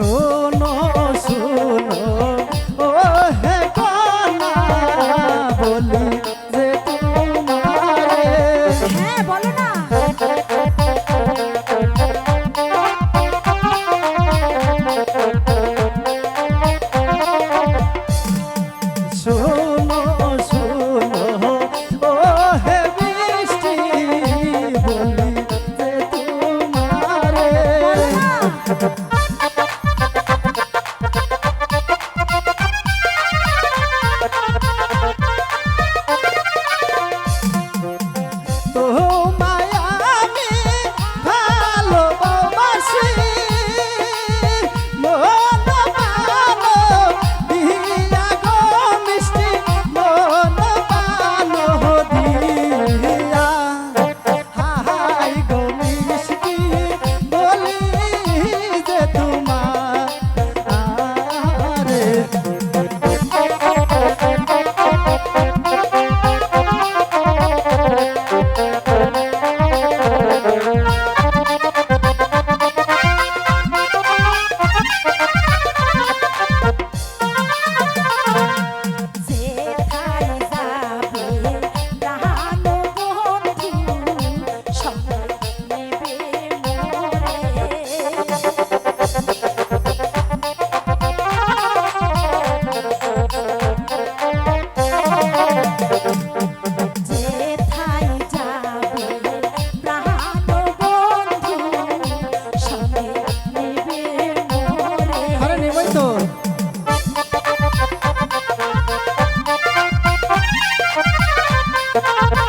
শোনো শোনো। হ্যাঁ, বলো না। Bye.